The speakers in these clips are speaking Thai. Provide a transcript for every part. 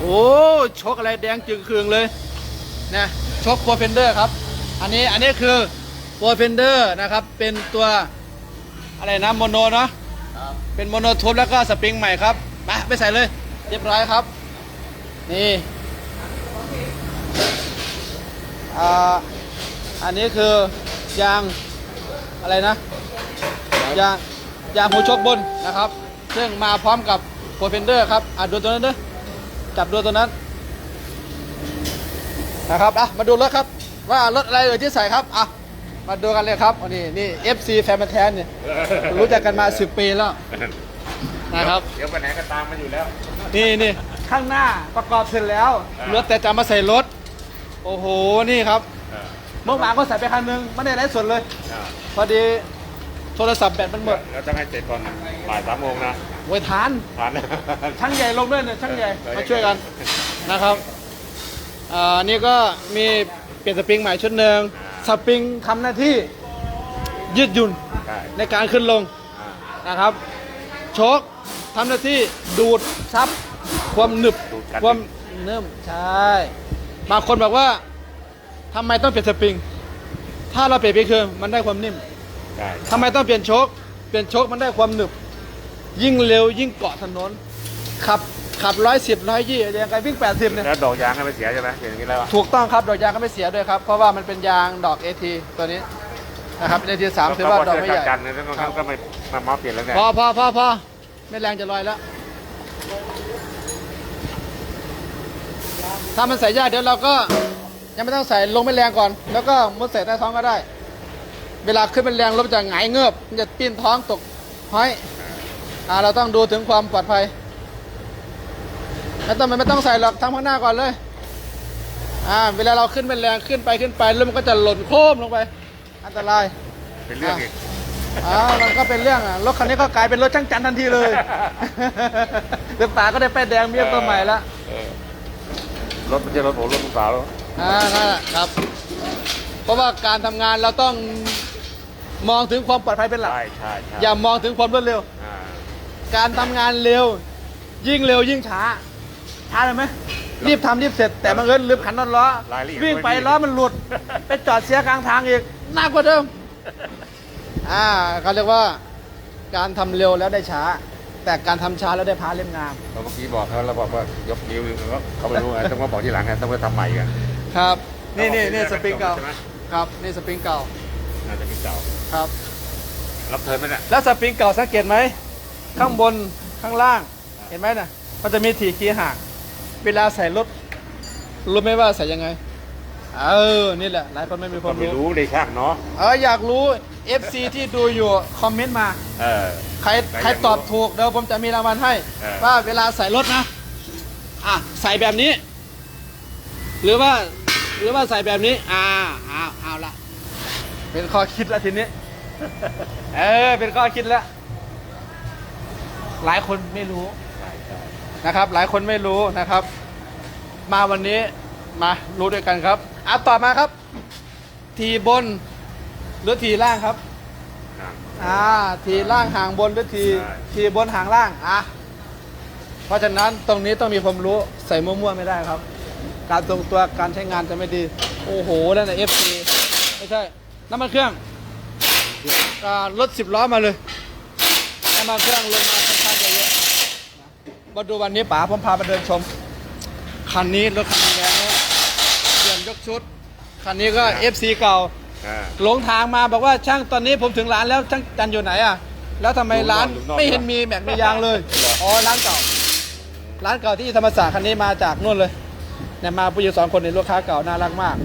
โอ้ชกอะไรแดงจึงเคืองเลยนะชกโปรเฟนเดอร์ครับ อันนี้อันนี้คือโปรเฟนเดอร์นะครับ เป็นตัวอะไรนะโมโนเนาะเป็นโมโนทูบแล้วก็สปริงใหม่ครับมาไปใส่เลย เรียบร้อยครับ นี่อ่าอันนี้คือยางอะไรนะยางยางหัวชกบนนะครับ ซึ่งมาพร้อมกับโปรเฟนเดอร์ครับอะดูตัวนั้นเด้อ จับดูตัวนั้นนะครับอะมาดูรถครับ ว่ารถอะไรเอ่ยที่ใส่ครับอะมาดูกันเลยครับอันนี้นี่ FC แฟนมันธุ์แท้เนี่ยรู้จักกันมา 10 ปีแล้วนะครับเดี๋ยวไปไหนก็ตามมาอยู่แล้ว นี่นี่ข้างหน้าประกอบเสร็จแล้วอ่าเหลือแต่จะมาใส่รถ โอ้โหนี่ครับเมื่อวานก็ใส่ไปคันนึงไม่ได้ไลฟ์สดเลย พอดีโทรศัพท์แบตมันหมดแล้วต้องให้เสร็จก่อนบ่ายสามโมงนะ โวยทาน ผ่านช่างใหญ่ลงด้วยเนี่ยช่างใหญ่มาช่วยกันนะครับอ่านี่ก็มีเปลี่ยนสปริงใหม่ชุดหนึ่งสปริงทำหน้าที่ยืดหยุ่นใช่ในการขึ้นลงอ่านะครับโชคทำหน้าที่ดูดซับความหนึบดูดกันความเนิ่มใช่บางคนบอกว่าทำไมต้องเปลี่ยนสปริง ถ้าเราเปลี่ยนไปคือมันได้ความนิ่ม ใช่ทำไมต้องเปลี่ยนโชค เปลี่ยนโชคมันได้ความหนึบ ยิ่งเร็วยิ่งเกาะถนน ขับขับร้อยสิบร้อยยี่ยังไงวิ่งแปดสิบเนี่ยแล้วดอกยางก็ไม่เสียใช่ไหมเห็นอย่างนี้แล้วอะถูกต้องครับดอกยางก็ไม่เสียด้วยครับ เพราะว่ามันเป็นยางดอกเอทีตัวนี้นะครับเอทีสามถือว่าดอกไม่ใหญ่กันแล้วเขาก็ไม่มามาเปลี่ยนแล้วเนี่ยพอพอพอพอไม่แรงจะลอยแล้ว ถ้ามันใส่ยากเดี๋ยวเราก็ยังไม่ต้องใส่ลงไม่แรงก่อน แล้วก็มุดใส่ใต้ท้องก็ได้ เวลาขึ้นเป็นแรงรถมันจะหงายเงือบมันจะปีนท้องตกห้อย อ่าเราต้องดูถึงความปลอดภัยไม่ต้องไม่ต้องใส่หรอกทำข้างหน้าก่อนเลย อ่า เวลาเราขึ้นเป็นแรงขึ้นไปขึ้นไปแล้วมันก็จะหล่นโค้มลงไป อันตรายเป็นเรื่องอีกอ้าวมันก็เป็นเรื่องอะรถคันนี้ก็กลายเป็นรถช่างจันทร์ทันทีเลยเดี๋ยวป๋าก็ได้ป้ายแดงเมียตัวใหม่ละเออรถมันจะรถผมรถมันเปล่าแล้วอ่านั่นแหละครับ เพราะว่าการทำงานเราต้องมองถึงความปลอดภัยเป็นหลัก ใช่ใช่ใช่อย่ามองถึงความรวดเร็วอ่า การทำงานเร็ว ยิ่งเร็วยิ่งช้า ช้าเลยไหมรีบทำรีบเสร็จ แต่บังเอิญลืมขันน็อตล้อรายละเอียดวิ่งไปม่มี ล้อมันหลุด ไปจอดเสียกลางทางอีกหนักกว่าเดิม อ่าเขาเรียกว่าการทำเร็วแล้วได้ช้า แต่การทำช้าแล้วได้พาเล่มงาม เราเมื่อกี้บอกเขาแล้วบอกว่ายกนิ้วเขาเขาไม่รู้ไงต้องมาบอกทีหลังไงต้องมาทำใหม่กัน ครับ นี่นี่นี่สปริงเก่า ใช่ไหม ครับ นี่สปริงเก่า น่าจะเป็นเก่าครับ รับเทิร์นไหมเนี่ยแล้วสปริงเก่าสังเกตไหม ข้างบนข้างล่าง เห็นไหมน่ะมันจะมีถี่คีย์ห่างเวลาใส่รถรู้ไหมว่าใส่ยังไง เออ นี่แหละ หลายคนไม่มีคก็วามไม่รู้รู้ในช่างเนาะเอออยากรู้ FC ที่ดูอยู่คอมเมนต์มา เออ ใครใครใครอยากรู้ตอบถูกเดี๋ยวผมจะมีรางวัลให้ เออ ว่าเวลาใส่รถนะ อะ ใส่แบบนี้ หรือว่าหรือว่าใส่แบบนี้ อ่าเอาเอาละเป็นข้อคิดแล้วทีนี้ เออ เป็นข้อคิดแล้ว หลายคนไม่รู้ใช่ใช่นะครับ หลายคนไม่รู้นะครับ มาวันนี้มารู้ด้วยกันครับอะต่อมาครับ ทีบนหรือทีล่างครับนะอ่าทีล่างห่างบนหรือทีใช่ทีบนห่างล่างอะเพราะฉะนั้นตรงนี้ต้องมีความรู้ใส่มั่วๆไม่ได้ครับ การทรงตัวการใช้งานจะไม่ดี โอ้โหนั่นแหละ FC ไม่ใช่น้ำมันเครื่องอ่ารถสิบล้อมาเลยน้ำมันเครื่องลงมา มาดูวันนี้ป๋าผมพาไปเดินชม คันนี้รถคันนี้แรงนะเปลี่ยนยกชุด คันนี้ก็ FC เก่าอ่าหลงทางมาบอกว่าช่างตอนนี้ผมถึงร้านแล้วช่างจันอยู่ไหนอะ แล้วทำไมร้านอยู่นอกไม่เห็นมีแม็กมียางเลยเหรออ๋อ๋อร้านเก่า ร้านเก่าที่ธรรมศาสตร์คันนี้มาจากนู่นเลยเนี่ยมาผู้หญิงสองคนในลูกค้าเก่าน่ารักมาก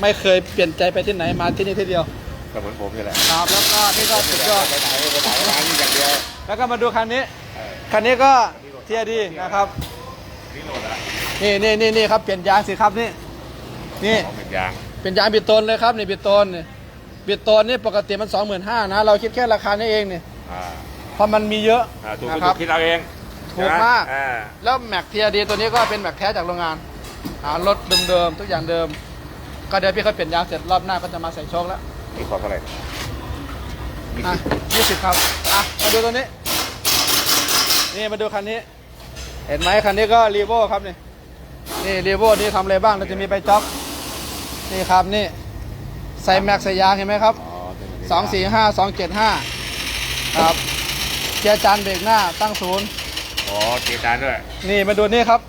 ไม่เคยเปลี่ยนใจไปที่ไหนมาที่นี่ที่เดียวก็เหมือนผมนี่แหละครับแล้วก็นี่ก็สุดยอดไปไหนไปไหนร้านนี้อย่างเดียวแล้วก็มาดูคันนี้เออคันนี้ก็ เทียดีนะครับนี่โหลดอะนี่นี่นี่นี่ครับเปลี่ยนยางสิครับนี่นี่ของเป็นยางเป็นยางบิดตนเลยครับนี่บิดตนนี่บิดตนนี่ปกติมัน25,000นะ เราคิดแค่ราคานี้เองนี่อ่าเพราะมันมีเยอะอ่าถูกนะคถูรับกคิดเอาเองถูกมาก อ่าแล้วแม็กเทียดีตัวนี้ก็เป็นแม็กแท้จากโรงงานอ่ารถเดิมๆทุกอย่างเดิม ก็เดี๋ยวพี่เขาเปลี่ยนยางเสร็จรอบหน้าก็จะมาใส่โชคแล้วนี่ขอเท่าไหร่ยี่อะยี่สิบครับอะมาดูตัวนี้ นี่มาดูคันนี้ เห็นไหมคันนี้ก็รีโวครับนี่นี่รีโวนี่ทำอะไรบ้างเราจะมีใบจ็อกนี่ครับนี่ใส่แม็กใส่ยางเห็นไหมครับอ๋อเป็นแบบนี้สองสี่ห้าสองเจ็ดห้าครับเกียร์จานเบรกหน้าตั้งศูนย์อ๋อเกียร์จานด้วย นี่มาดูนี่ครับ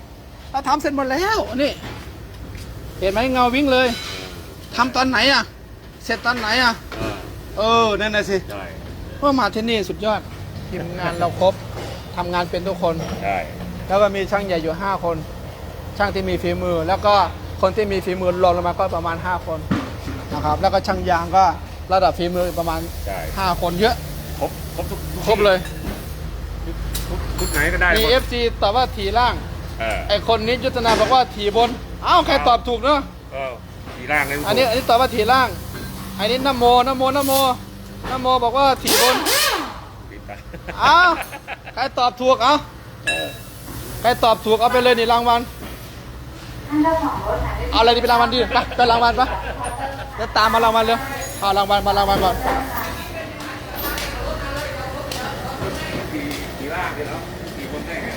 เราทำเสร็จหมดแล้วนี่ เห็นไหมเงาวิ่งเลยทำตอนไหนอะ เสร็จตอนไหนอะ เออเออนั่นน่ะสิใช่ว่ามาที่นี่สุดยอดทีมงานเราครบทำงานเป็นทุกคนใช่ แล้วก็มีช่างใหญ่อยู่ 5 คน ช่างที่มีฝีมือ แล้วก็คนที่มีฝีมือรองลงมาก็ประมาณ 5 คนนะครับ แล้วก็ช่างยางก็ระดับฝีมือประมาณ ใช่5 คนเยอะ ครบครบทุกทุกครบเลย ทุกทุกไหนก็ได้มี หมด FC ตอบว่าถีล่าง เออไอคนนี้ยุทธนาบอกว่าถีบน เอ้าใครตอบถูกเนาะ เออทีล่างเลยอันนี้อันนี้ตอบว่าถีล่าง อันนี้นโมนโมนโมนโมบอกว่าถีบน ปิดตา เอ้าใครตอบถูกเอ้า เออ ใครตอบถูกเอาไปเลยนี่รางวัลเอาอะไรดีเป็นรางวัลดีไปเป็นรางวัลปะเดี๋ยวตามมารางวัลเร็วเอารางวัลมารางวัลก่อนทีทีล่างเลยเนาะทีคนได้ไง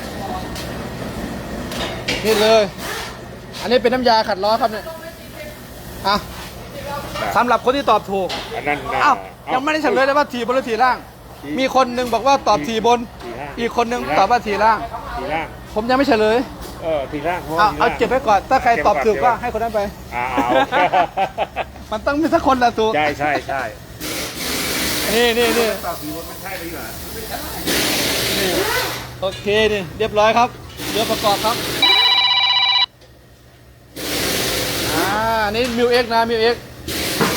นี่เลย อันนี้เป็นน้ำยาขัดล้อครับเนี่ยอะสำหรับคนที่ตอบถูกอันนั้นนะอ้าวเอ้ายังไม่ได้เฉลยเลยว่าทีบนหรือทีล่าง มีคนหนึ่งบอกว่าตอบทีบนทีล่างอีกคนหนึ่งตอบว่าทีล่าง ทีล่างผมยังไม่เฉลย เออทีล่างพระเอาทีเอาล่ง เก็บไว้ก่อน ถ้าใครตอบถูกก็เบให้คนนั้นไป อ่าเอามันต้องมีสักคนละถูก ใช่ใช่ใช่นี่นี่นี่ตอบทีคนไม่ใช่เลยเหรอนี่โอเคนี่เรียบร้อยครับเรือประกอบครับ อ่า นี่มิวเอ็กนะมิวเอ็ก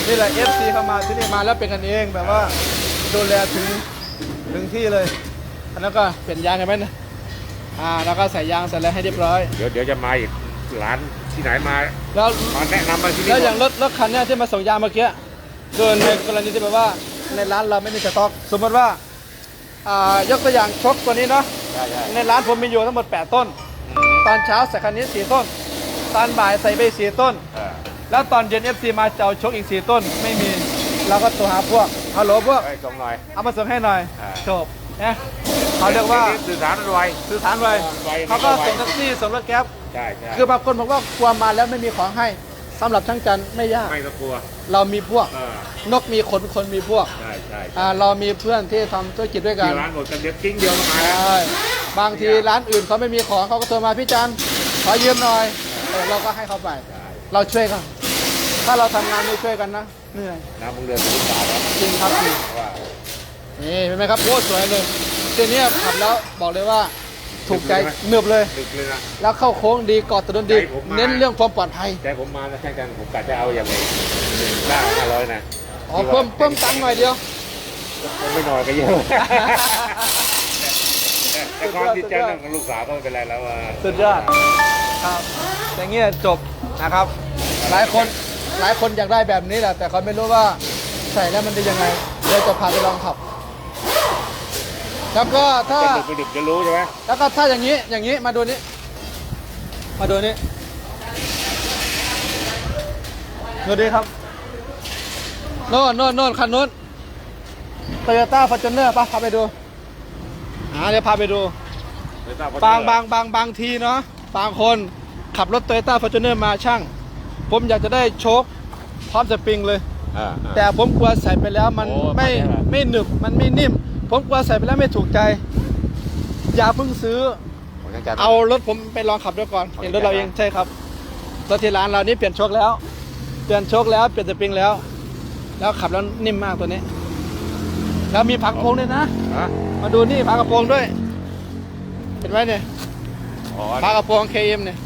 นี่แหละ FC เข้ามาที่นี่มาแล้วเป็นกันเองแบบว่าดูแลถึงถึงที่เลยอันนั้นก็เปลี่ยนยางเห็นไหมนะ อ่าแล้วก็ใส่ยางใส่อะไรให้เรียบร้อย เดี๋ยวเดี๋ยวจะมาอีกร้านที่ไหนมาแล้วมาแนะนำมาที่นี่แล้วอย่างก่รอนถรถคันเนี้ยที่มาส่งยางเมื่อกี้เกิดในกรณีที่แบบว่าในร้านเราไม่มีสต็อก สมมติว่าอ่ายกตัวอย่างชกตัวนี้เนาะใช่ใช่ในร้านผมมีอยู่ทั้งหมด 8 ต้น ตอนเช้าใส่คันนี้ 4 ต้น ตอนบ่ายใส่ไป4ต้น เออแล้วตอนเย็น FC มาจะเอาชกอีก 4 ต้นไม่มีเราก็โทรหาพวกฮัลโหลพวก ไปส่งหน่อย เอามาส่งให้หน่อยอ่า จบนะ เขาเรียกว่าสื่อสารมันไวสื่อสารไวไวเขาก็ไวส่งแท็กซี่ส่งรถแก๊ปใช่ใช่คือบางคนบอกว่ากลัวมาแล้วไม่มีของให้สำหรับช่างจันทร์ไม่ยากไม่ต้องกลัว เรามีพวกเออนกมีขนคนมีพวกใช่ใช่อ่าเรามีเพื่อนที่ทำธุรกิจด้วยกันที่ร้านหมดกันเดี๋ยวกิ้งเดียวก็มาใชแล้ว่บางทีร้านอื่นเขาไม่มีของเขาก็โทรมาพี่จันขอยืมหน่อยเออเราก็ให้เขาไปใช่เราช่วยกันถ้าเราทำงานไม่ช่วยกันนะเหนื่อยน้ำมึงเดือนถึงบาทแล้วจริงครับจริงเพราะว่านี่เห็นไหมครับโคตรสวยเลย ทีนี้ขับแล้วบอกเลยว่าถูกใจเนืบเลยตึกเลยนะแล้วเข้าโค้งดีกอดถนนดีใจผมมาเน้นเรื่องความปลอดภัย ใจผมมาแล้วใช่กันผมกะจะเอาอย่างไรล่าห้าร้อยนะอ๋อเพิ่มเพิ่มตังค์หน่อยเดียว ผมไม่น้อยก็เยอะแต่ความจิตใจเรื่องของลูกสาวก็ไม่เป็นไรแล้วอะสุดยอดครับอย่างเงี้ยจบนะครับ หลายคนหลายคนอยากได้แบบนี้แหละแต่เขาไม่รู้ว่าใส่แล้วมันเป็นยังไงเดี๋ยวจะพาไปลองขับ แล้วก็ถ้าจะดึกไปดึกจะรู้ใช่ไหมแล้วก็ถ้าอย่างนี้อย่างนี้มาดูนี้ มาดูนี้ดูดิครับโน่นโน่นโน่นคันนู้นโตโยต้าฟอร์จูเนอร์ปะพาไปดูอ่าเดี๋ยวพาไปดู บางบางบางบางทีเนาะบางคนขับรถโตโยต้าฟอร์จูเนอร์มาช่าง ผมอยากจะได้โชคพร้อมสปริงเลยอ่าแต่ผมกลัวใส่ไปแล้วมันโอ้ไม่ไม่ได้หรอไม่หนึบมันไม่นิ่ม ผมกลัวใส่ไปแล้วไม่ถูกใจ อย่าเพิ่งซื้อ ผมยังจำเอารถผมไปลองขับด้วยก่อนของเห็นรถเราแกเองนะใช่ครับรถที่ร้านเรานี่เปลี่ยนโชคแล้ว เปลี่ยนโชคแล้วเปลี่ยนสปริงแล้ว แล้วขับแล้วนิ่มมากตัวนี้ แล้วมีผักกระโปรงด้วยนะ ฮะมาดูนี่ผักกระโปรงด้วย เห็นไหมเนี่ยอ๋อผักกระโปรงเคเอ็มเนี่ย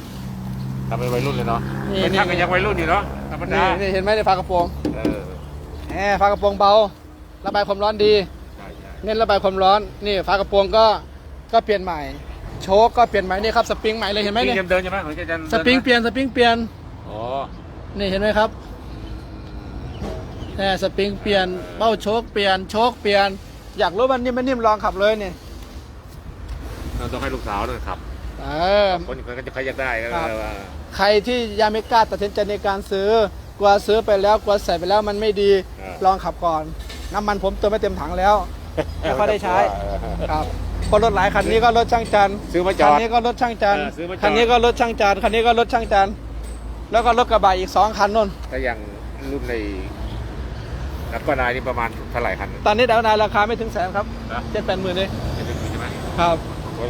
ทำเป็นวัยรุ่นเลยเนาะนี่เป็นนี่ช่างก็ยังวัยรุ่นอยู่เนาะธรรมนี่ดานี่เห็นไหมเนี่ยผักกระโปรงเออแหมผักกระโปรงเบาระบายความร้อนดีใช่ใช่ เน้นระบายความร้อนนี่ฝากระโปรงก็ก็เปลี่ยนใหม่ โชคก็เปลี่ยนใหม่นี่ครับสปริงใหม่เลยเห็นไหมเนี่ยยังเดินใช่ไหมของแกจันสปริงเปลี่ยนสปริงเปลี่ยนอ๋อนี่เห็นไหมครับแหมสปริงเปลี่ยนเบ้าโชคเปลี่ยนโชคเปลี่ยน อยากรู้มันนิ่มไม่นิ่มลองขับเลยนี่เราต้องให้ลูกสาวด้วยขับเออคนอื่นก็จะใครอยากได้ก็ครับเลยว่าใครที่ยังไม่กล้าตัดสินใจในการซื้อกลัวซื้อไปแล้วกลัวใส่ไปแล้วมันไม่ดีลองขับก่อน น้ำมันผมเติมไม่เต็มถังแล้ว ไม่ค่อยได้ใช้ ครับเพราะรถหลายคันนี้ก็รถช่างจันทร์ซื้อมาจคัอนดนี้ก็รถช่างจันทร์เออซื้อมาจอด คันนี้ก็รถช่างจันทร์คันนี้ก็รถช่างจันทร์แล้วก็รถกระบะอีกสองคันนู่นถ้าอย่างรุ่นในแล้วก็นายนี่ประมาณเท่าไหร่คันตอนนี้ดาวนายราคาไม่ถึงแสนครับนะเจ็ดแปดหมื่นเลยจะถึงใช่ไหมครับ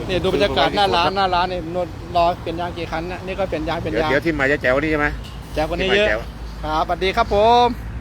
เนี่ยดูบรรยากาศหน้าร้านหน้าร้านเนี่ยนวดรอเปลี่ยนยางกี่คันนะนี่ก็เปลี่ยนยางเปลี่ยนเดี๋ยวยางเดี๋ยวที่มาจะแจ๋วนี่ใช่ไหมจากวันนี้ที่เยมาอะแจ๋ว ครับสวัสดีครับผม